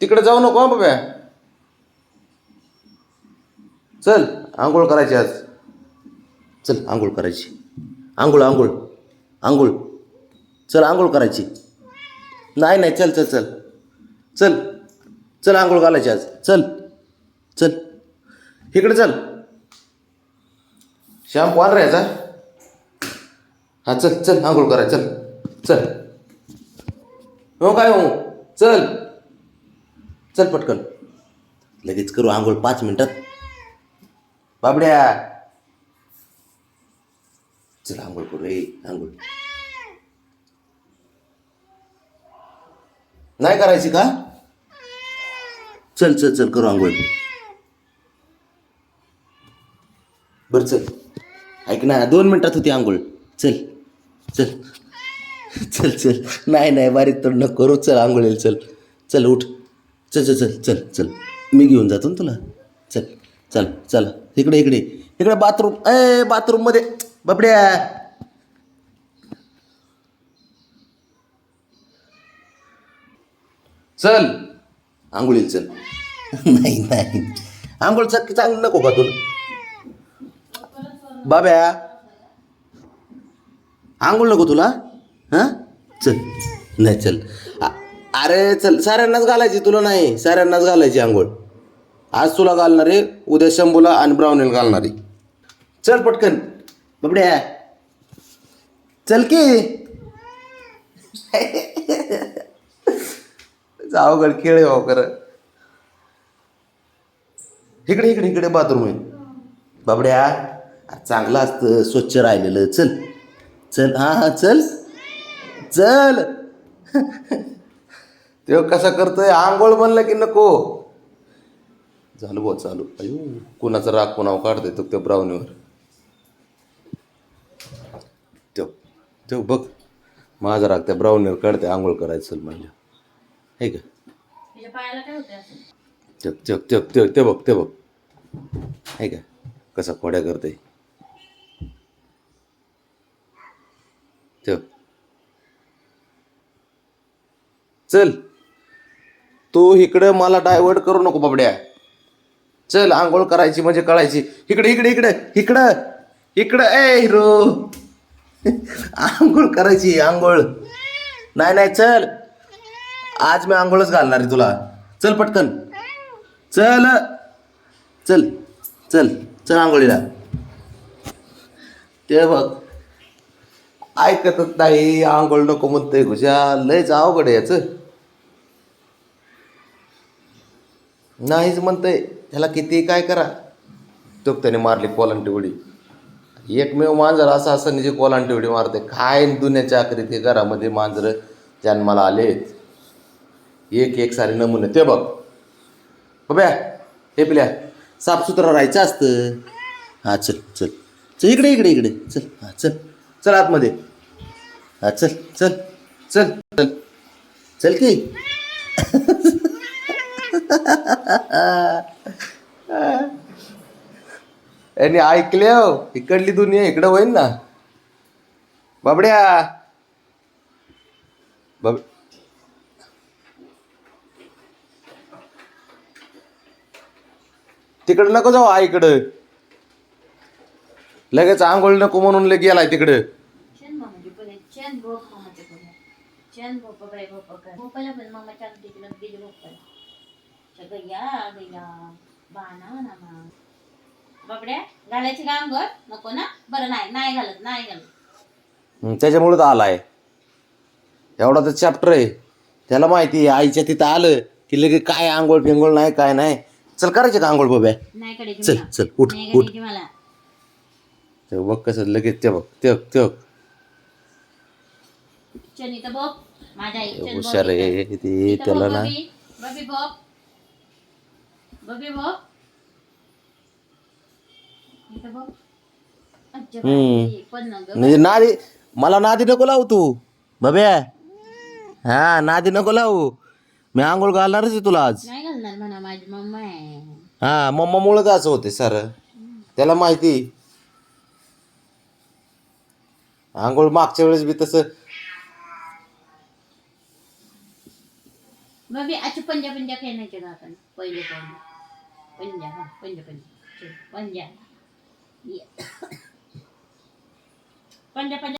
तिकडे जाऊ नको बाब्या चल आंघोळ करायची आज. चल आंघोळ करायची. आंघोळ आंघोळ आंघोळ. चल आंघोळ करायची. नाही नाही चल चल चल. चल चल आंघोळ घालायची आज. चल चल. इकडे चल. श्याम पान राहायचा हा चल चल आंघोळ कराय चल चल. हो काय हो? चल. चल पटकन. लगेच करू आंघोळ पाच मिनिटात. बाबड्या. चल आंघोळ करू रे आंघोळ. नाही करायची का? चल चल चल करू आंघोळ. बरं चल. ऐक ना दोन मिनिटात होती आंघोळ. चल चल. चल चल. नाही नाही बारीक तर न करू. चल आंघोळेल चल. चल उठ. चल चल चल चल चल. मी घेऊन जातो ना तुला. चल चल चल. इकडे इकडे. इकडे बाथरूम. ए बाथरूममध्ये बाबड्या. चल. आंघोळीला चल. नाही नाही. आंघोळचं चांगलं नको का तुला बाब्या. आंघोळ नको तुला हां? चल. नाही चल. अरे चल साऱ्यांनाच घालायची तुला नाही. साऱ्यांनाच घालायची आंघोळ. आज तुला घालणार आहे उद्या शंभूला आणि ब्राऊनीला घालणार. आहे चल पटकन. बाबड्या. चल की. अवघड खेळ हो कर इकडे इकडे इकडे बाथरूम आहे. बाबड्या. चांगलं असतं स्वच्छ राहिलेलं. चल. चल. हां हां चल. चल. ते कसा करतोय? आंघोळ म्हणलं की नको. झालं भाऊ चालू. अयो कोणाचा राग कोणावर काढतोय तो त्या ब्राऊनीवर तो तो बघ माझा राग त्या ब्राऊनीवर काढते आंघोळ करायचं म्हणजे. हे का? काय होते असं? ते ते बघ ते बघ. आहे का? कसा खोड्या करते ते चल. तू इकडं मला डायव्हर्ट करू नको बाबड्या. चल आंघोळ करायची म्हणजे कळायची. इकडे इकडे इकडे इकडं इकडं ए हिरो. आंघोळ करायची आंघोळ. नाही नाही चल. आज मी आंघोळच घालणार आहे तुला. चल पटकन. चल. चल चल चल आंघोळीला. ते बघ. ऐकतच नाही आंघोळ नको म्हणतंय घुशा लयच अवघड आहे याचं. नाहीच म्हणतंय. ह्याला किती काय करा? तो त्याने मारली कोलांटी उडी. एकमेव मांजर असं असं निजी कोलांटी उडी मारते. काय दुन्याच्या आखरी ते घरामध्ये मांजरं जन्माला आलेत? एक एक सारे नमुने. ते बघ. बब्या हे पिल्या. साफसुथरा राहायचं असतं. हां चल चल. चल इकडे इकडे इकडे. चल हां चल. चल आतमध्ये. हां चल चल. चल चल. चल की. यांनी ऐकले हो. इकडली दुनिया इकडं होईल ना. बाबड्या. बाब तिकडं नको जाऊ आईकडं लगेच आंघोळ नको म्हणून लगे गेलाय तिकडं. चेन मामाची पण आहे. चेन भोप मामाचे पण बाई भोप काय. भोपाला पण मामा चाल तिकडं गेले भोपाला गैया बाणा ना मा बाबड्या घालायची नको ना? बरं नाही नाही घालत नाही घालत. त्याच्यामुळे तर आलाय. एवढा तर चॅप्टर आहे. त्याला माहिती आहे आईच्या तिथं आलं की लगे काय आंघोळ फिंगोळ नाही काय नाही. चल करायचे का आंघोळ बाब्या? नाही चल मला. चल उठ नाही उठ. काढायची मला. ते बघ कसं लगेच ते बघ ते बघ, ते बघ. चल इथं बघ. माझ्या आई चल हुशार आहे. ते इथं त्याला ना. बबी. बबी बघ. बबी बघ. इथं बघ. अच्छा हम्म. बाई, पण ना गं. म्हणजे नादी मला नादी नको लावू तू बाब्या हा नादी नको लावू. मी आंघोळ घालणारच आहे तुला आज. नाही घालणार म्हणा माझी मम्मा आहे. हा मम्मामुळं का असं होते सर? त्याला माहिती. आंघोळ मागच्या वेळेस बी तसं. मी अशी पंजा पंजा खेळण्याचे आपण पहिले पंजा पंजा हा पंजा पंजा चल, पंजा ये. पंजा पंजा